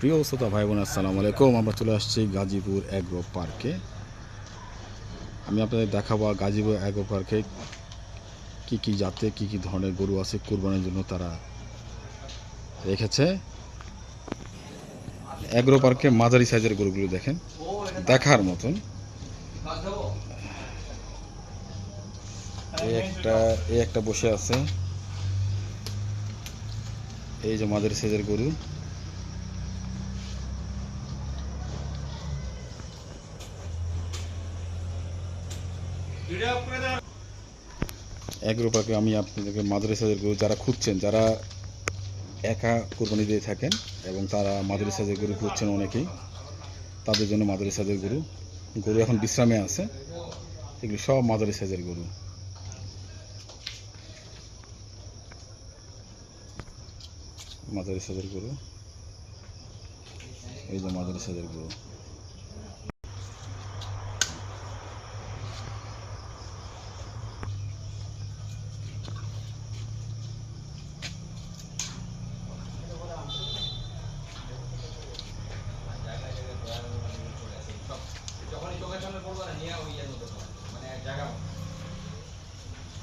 প্রিয় শ্রোতা ভাই বোন আসসালামু আলাইকুম। আমরা চলে আসছি গাজীপুর অ্যাগ্রো পার্কে আমি আপনাদের দেখাবো গাজীপুর অ্যাগ্রো পার্কে কী কী জাতে কী কী ধরনের গরু আছে, কোরবানির জন্য তারা রেখেছে। অ্যাগ্রো পার্কে মাঝারি সাইজের গরুগুলো দেখেন, দেখার মতন। এই একটা এই একটা বসে আছে। এই যে মাঝারি সাইজের গরু। এগ্রো পার্কে আমি আপনাদেরকে মাদ্রাসাদের গরু যারা খুঁজছেন, যারা একা কোরবানি দিয়ে থাকেন এবং তারা মাদ্রাসাদের গরু খুঁজছেন অনেকেই, তাদের জন্য মাদ্রাসাদের গরু। গরু এখন বিশ্রামে আছে, এগুলি সব মাদারি সাইজের গরু। মাদারি সাইজের গরু। এই যে মাদারি সাইজের গরু। নিয়ে ওই ইয়ের মধ্যে মানে এক জায়গা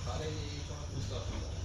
তাহলে এই সময় বুঝতে অসুবিধা